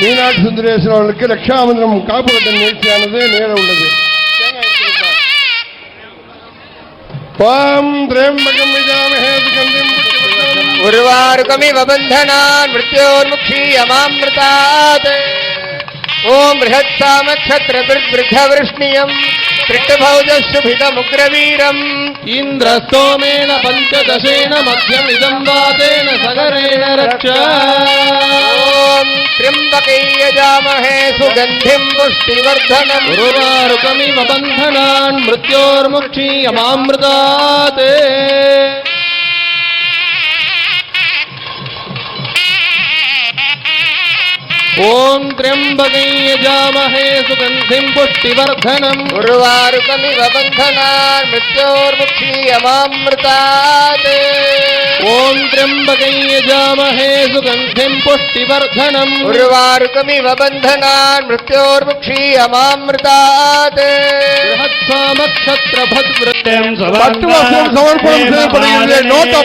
மீனாட்சி சுந்தரேஸ்வரர் அவர்களுக்கு ரக்ஷாபந்தனம் காப்பு கட்டும் நிகழ்ச்சியானது நேர உள்ளது ஓம் திரேம்பகம் விஜாமஹே சுகந்திம் புஷ்டிவர்தனம். उर्वारुकमिव बन्धनान् मृत्योर्मुक्षीयमामृतात् ॐ बृहत्सामक्षत्रवृद्धवृष्णियम् तृट्टभौजशुभितमुग्रवीरम् इन्द्रस्तोमेन पञ्चदशेन मध्यमिदं वातेन सगरेण रक्ष ॐ त्र्यम्बकै यजामहे सुगन्धिम् पुष्टिवर्धनम्। उर्वारुकमिव बन्धनान् मृत्योर्मुक्षीयमामृतात्। ॐ त्र्यम्बकै यजामहे सुगन्धिं पुष्टिवर्धनम्। उर्वारुकमिव बन्धनान् मृत्योर्मुक्षीयमामृतात्। ओम त्र्यम्बकं यजामहे सुगन्धिं पुष्टिवर्धनम्। बंधना बन्धनान् मृत्योर्मुक्षीयमामृतात् बृहत्सामक्षत्रभद्वृत्यं भक्तवस्तुं समर्पणं नोट्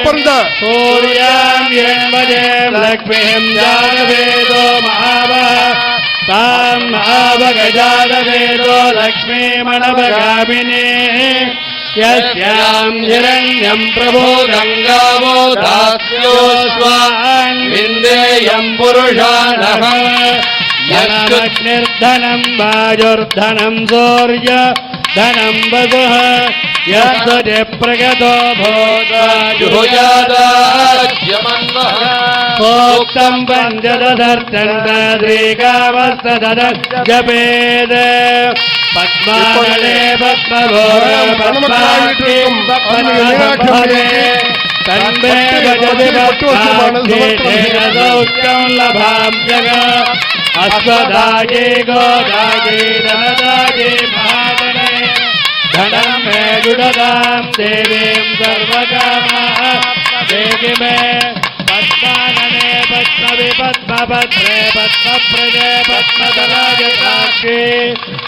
यस्यां हिरण्यं प्रभोदङ्गावो दास्योऽश्वान् विन्देयं पुरुषानः यनमग्निर्धनं वायुर्धनं सूर्य धनं वसुः यस्वजे प्रगतो भूताजुहुजादाज्यमन्वः प्रोक्तं पञ्चदशर्चन्द्रीकावस्तदजपेद పద్మాలే పద్మభోరే తన్మే భజతి భక్తం లభాం జగ అశ్వదాగే గోదాగే ధనదాగే భాగనే ధనం దేవి మే పద్మాన मे पद्मानने पद्मवि पद्मभद्रे पद्मप्रजे पद्मदलाय साक्षी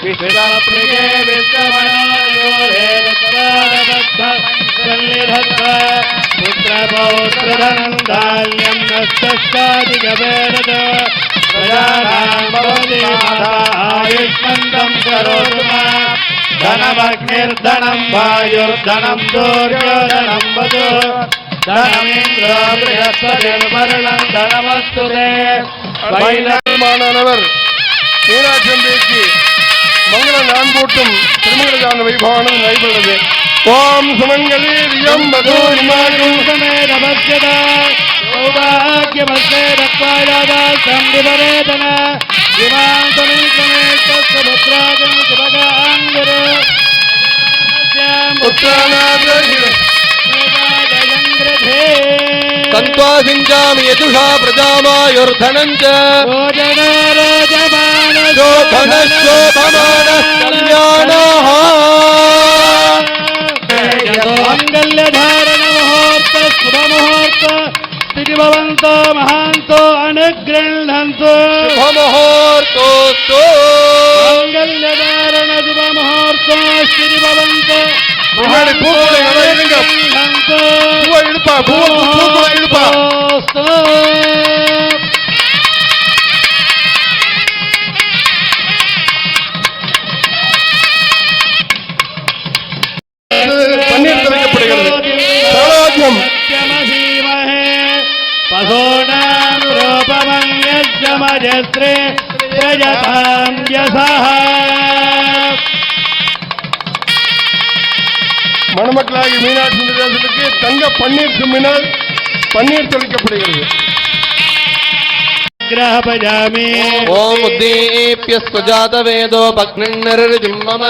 विश्वप्रिये विश्वमनोरे सन्निधत्व पुत्रपौत्रधनं धान्यं नस्तस्तादिगवेरद प्रजानां भवति माता आयुष्मन्तं करोतु मा धनमग्निर्धनं वायुर्धनं सूर्योधनं वधु மாணவர் மீனாட்சம்பிக்கு மங்கள நான் போட்டும் திருமங்கலான வைபவானது நடைபெறுகிறது ஓம் சுமங்கலி ரியம் பகவான் சமேதா சௌபாகியமஸ்தே तन्त्वा सिञ्चामि यजुषा प्रजामायुर्धनं च शोभनशोभमानः कल्याणः मंगल्यधारण मुहूर्त शुभ मुहूर्त स्थिति भवन्तो महान्तो अनुगृह्णन्तु शुभमुहूर्तोऽस्तु मंगल्यधारण शुभ मुहूर्त இழுப்பா பூக்குவா இழுப்பா. பன்னீர் தெளிக்கப்படுகிறது சாராஜ்யம். பசோனாம் ரூபமங்கஜமஜஸ்ரே பிரஜதாம் யசா மணமக்களாகி மீனாட்சி சுந்தரேசனுக்கு தங்க பன்னீர் சும்மினால் பன்னீர் தெளிக்கப்படுகிறது ग्रहपजामि ॐ उद्दीप्यस्त्वजातवेदो भग्निर्निर्जिं मम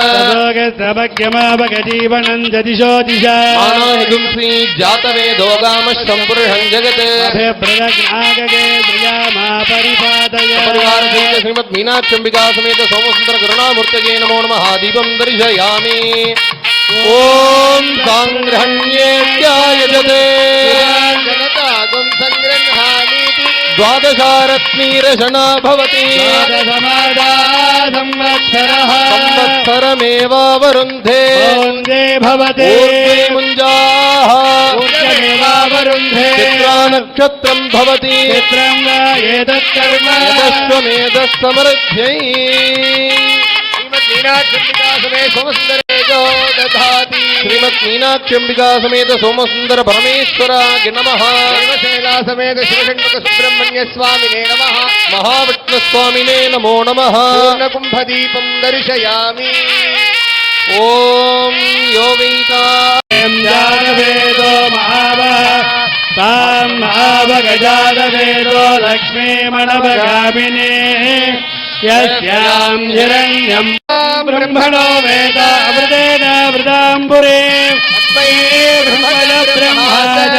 भगजीवनं जदिशो दिशा मानो हिगुंसि जातवेदो गामः सम्पुरुषं जगत् अभिप्रदग्नागगे द्रियामा परिपादय परिवार सहित श्रीमद् मीनाक्षम्बिका समेत सोमसुन्दर करुणामूर्तये नमो नमः दीपं दर्शयामि ॐ साङ्ग्रहण्येत्यायजते द्वादशारत्नीरशना भवति संवत्सरमेवावरुन्धे। भवते। मुञ्जाः। ऊर्ध्वमेवावरुन्धे। चित्रान् नक्षत्रम् भवति। चित्रं वा एतत्कर्म। यतश्वमेधस्समृद्ध्यै श्रीमद्मीनाक्षम्बिका समे శ్రీమద్మీనాక్షాంబికాసుతో దధాతి శ్రీమత్ మీనాక్షంబికా సమేత సోమసుందర పరమేశ్వరాయ నమ శైలా సమేత శివషణ్ముఖ సుబ్రహ్మణ్య స్వామినే నమ మహావిష్ణు స్వామినే నమో నమ కుంభదీపం దర్శయామి ఓం యోగైతా జానవేదో మహావ గజానవేదో లక్ష్మీమణవగామినే यस्यां हिरण्यं ब्रह्मणो वेद अमृतेन वृदाम्बुरे। ब्रह्मज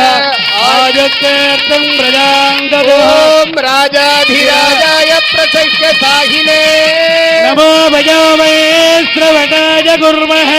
आयुक्तेऽर्थं प्रजां ददो ॐ राजाधिराजाय प्रसह्य साहिने। नमो भजो वै श्रवणाय कुर्मः